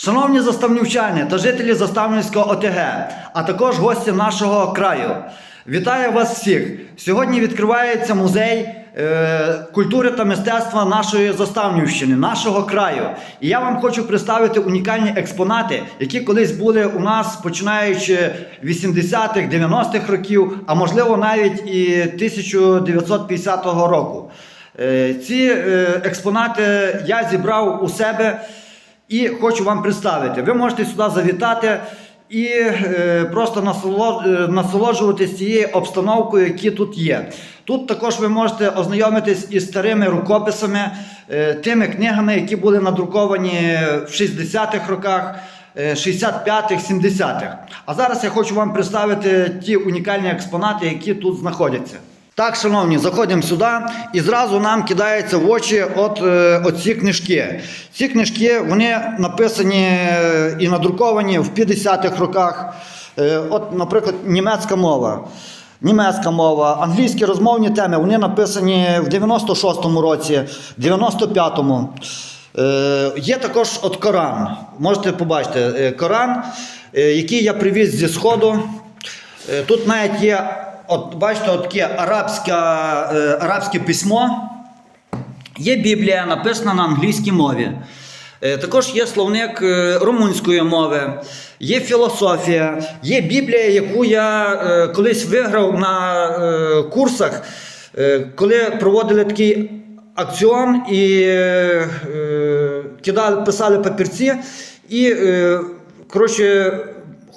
Шановні заставнівчани та жителі Заставнівського ОТГ, а також гості нашого краю. Вітаю вас всіх! Сьогодні відкривається музей е, культури та мистецтва нашої Заставнівщини, нашого краю. І я вам хочу представити унікальні експонати, які колись були у нас починаючи 80-х, 90-х років, а можливо навіть і 1950 року. Е, ці е, експонати я зібрав у себе і хочу вам представити. Ви можете сюди завітати і е, просто е, насолоджуватись цією обстановкою, які тут є. Тут також ви можете ознайомитись із старими рукописами, е, тими книгами, які були надруковані в 60-х роках. е, 65-х, 70-х. А зараз я хочу вам представити ті унікальні експонати, які тут знаходяться. Так, шановні, заходимо сюди і зразу нам кидається в очі от, е, оці книжки. Ці книжки вони написані е, і надруковані в 50-х роках. Е, От, наприклад, німецька мова. Німецька мова, англійські розмовні теми, вони написані в 96-му році, 95-му. Е, є також от Коран. Можете побачити Коран, який я привіз зі Сходу. Тут навіть є, от бачите, таке арабське, е, арабське письмо. Є Біблія, написана на англійській мові. Е, Також є словник е, румунської мови, є філософія, є Біблія, яку я колись виграв на курсах, коли проводили такий акціон і кидали, писали папірці, і коротше.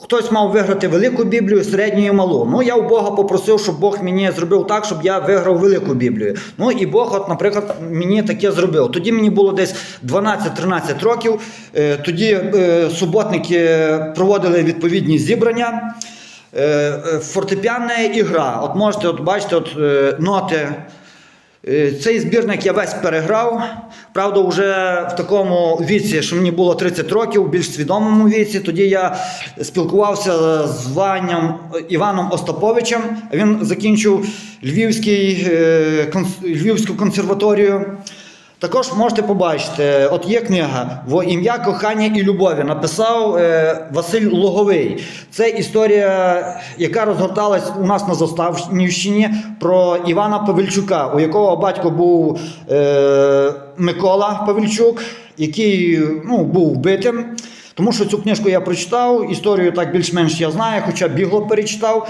Хтось мав виграти велику Біблію, середню і малу. Ну, я у Бога попросив, щоб Бог мені зробив так, щоб я виграв велику Біблію. Ну і Бог, от, наприклад, мені таке зробив. Тоді мені було десь 12-13 років. Е, Тоді е, суботники проводили відповідні зібрання. Е, е, Фортепіанна ігра. От можете от бачите, от, е, ноти. Е, Цей збірник я весь переграв. Правда, вже в такому віці, що мені було 30 років, в більш свідомому віці. Тоді я спілкувався з Ванням Іваном Остаповичем. Він закінчив Львівський, е, Львівську консерваторію. Також можете побачити, от є книга «Во ім'я кохання і любові. Написав е, Василь Логовий. Це історія, яка розгорталась у нас на Заставнівщині про Івана Павельчука, у якого батько був е, Микола Павельчук, який ну, був вбитим. Тому що цю книжку я прочитав, історію так більш-менш я знаю, хоча бігло перечитав.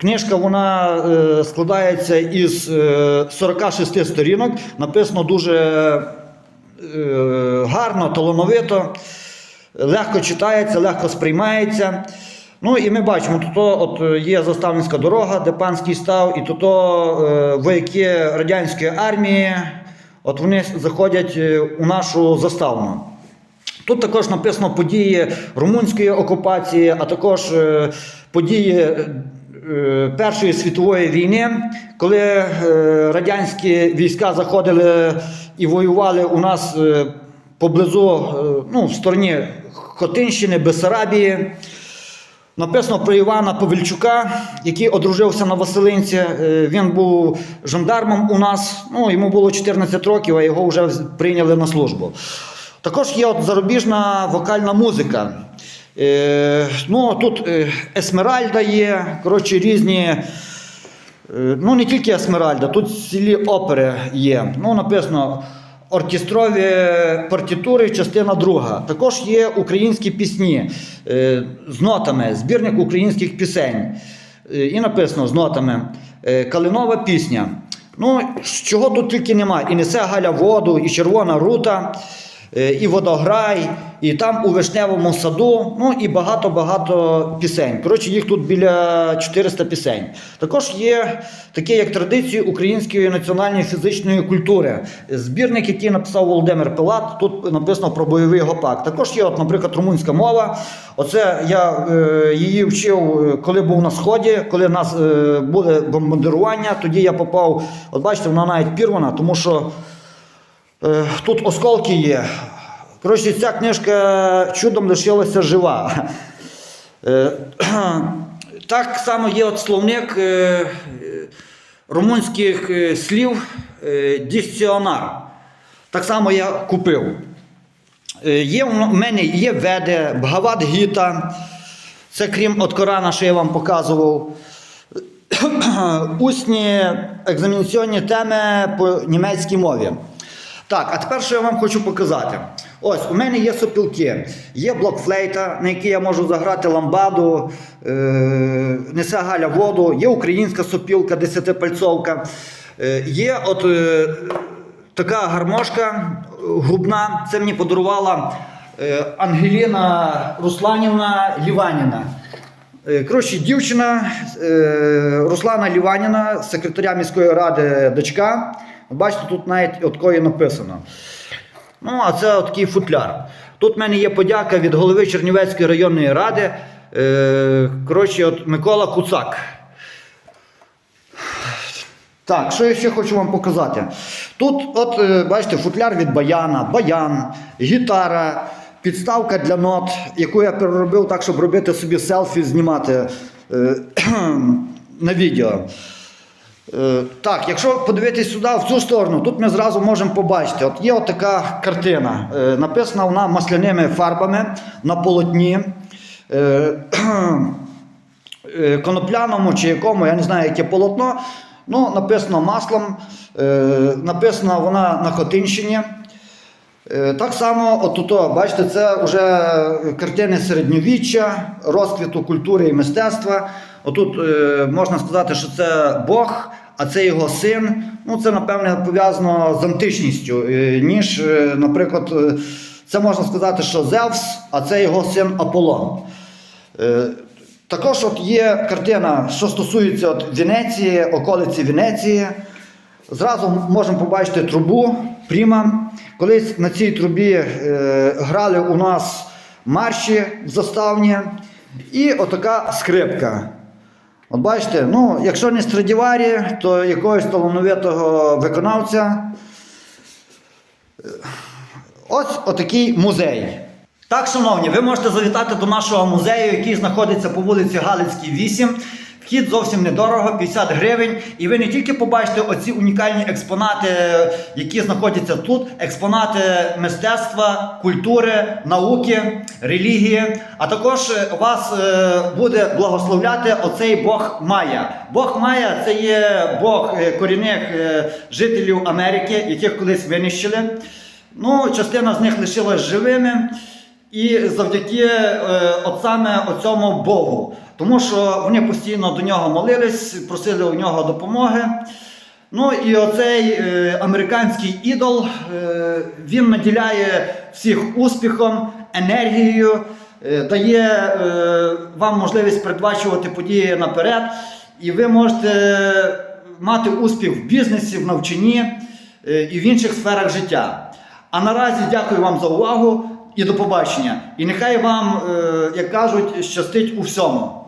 Книжка вона е, складається із е, 46 сторінок, написано дуже е, гарно, талановито, легко читається, легко сприймається. Ну і ми бачимо, тут от є заставницька дорога, де панський став, і тут е, вояки радянської армії, от вони заходять е, у нашу заставну. Тут також написано події румунської окупації, а також е, події е, Першої світової війни, коли е, радянські війська заходили і воювали у нас поблизу, ну, в стороні Хотинщини, Бесарабії. Написано про Івана Павельчука, який одружився на Василинці. Він був жандармом у нас. Ну, йому було 14 років, а його вже прийняли на службу. Також є от зарубіжна вокальна музика. Е, ну, тут е, Есмеральда є, коротше, різні. е, Ну, не тільки Есмеральда, тут цілі опери є. Ну, написано оркестрові партитури, частина друга. Також є українські пісні е, з нотами, збірник українських пісень. Е, І написано з нотами е, Калинова пісня. Ну, чого тут тільки нема. І несе Галя воду, і червона рута, і водограй, і там у вишневому саду, ну і багато-багато пісень. Коротше, їх тут біля 400 пісень. Також є таке, як традиції української національної фізичної культури. Збірник, який написав Володимир Пилат, тут написано про бойовий гопак. Також є, от, наприклад, румунська мова. Оце я е, її вчив, е, коли був на сході, коли нас е, були бомбардирування. Тоді я попав. От бачите, вона навіть пірвана, тому що. Е, Тут осколки є. Коротше, ця книжка чудом лишилася жива. Е, Так само є от словник е, румунських слів дикціонар. Так само я купив. Є у мене є веде, Бхагавад-гіта. Це крім от Корана, що я вам показував. Усні екзаменаційні теми по німецькій мові. Так, а тепер що я вам хочу показати. Ось, у мене є сопілки, є блокфлейта, на якій я можу заграти ламбаду, е- несе Галя воду, є українська сопілка, десятипальцовка. Е- є от е- така гармошка грубна, це мені подарувала е- Ангеліна Русланівна Ліваніна. Е, Коротше, дівчина е, Руслана Ліваніна, секретаря міської ради дочка. Бачите, тут навіть от такої написано. Ну, а це такий футляр. Тут в мене є подяка від голови Чернівецької районної ради. Е, коротше, от Микола Куцак. Так, що я ще хочу вам показати? Тут, от, е, бачите, футляр від баяна, баян, гітара, підставка для нот, яку я переробив так, щоб робити собі селфі, знімати е, на відео. Е, Так, якщо подивитись сюди, в цю сторону, тут ми зразу можемо побачити. От є от така картина. Е, Написана вона масляними фарбами на полотні. Е, Конопляному чи якому, я не знаю, яке полотно. Ну, написано маслом, написана вона на Хотинщині. Е, Так само, от тут, бачите, це вже картини середньовіччя, розквіту культури і мистецтва. Отут е, можна сказати, що це Бог, а це його син. Ну, це, напевне, пов'язано з античністю, е, ніж, наприклад, це можна сказати, що Зевс, а це його син Аполлон. Також от є картина, що стосується от Венеції, околиці Венеції. Зразу можемо побачити трубу Пріма. Колись на цій трубі е, грали у нас марші в заставні. І отака скрипка. От бачите, ну, якщо не Страдіварі, то якогось талановитого виконавця. Ось отакий музей. Так, шановні, ви можете завітати до нашого музею, який знаходиться по вулиці Галицькій, 8. Вхід зовсім недорого, 50 гривень. І ви не тільки побачите оці унікальні експонати, які знаходяться тут, експонати мистецтва, культури, науки, релігії. А також е, вас е, буде благословляти оцей Бог Майя. Бог Майя це є Бог е, корінних жителів Америки, яких колись винищили. Ну, частина з них лишилась живими. І завдяки от саме оцьому Богу. Тому що вони постійно до нього молились, просили у нього допомоги. Ну і оцей е, американський ідол, е, він наділяє всіх успіхом, енергією, е, дає е, вам можливість передбачувати події наперед. І ви можете мати успіх в бізнесі, в навчанні е, і в інших сферах життя. А наразі дякую вам за увагу і до побачення. І нехай вам, е, як кажуть, щастить у всьому.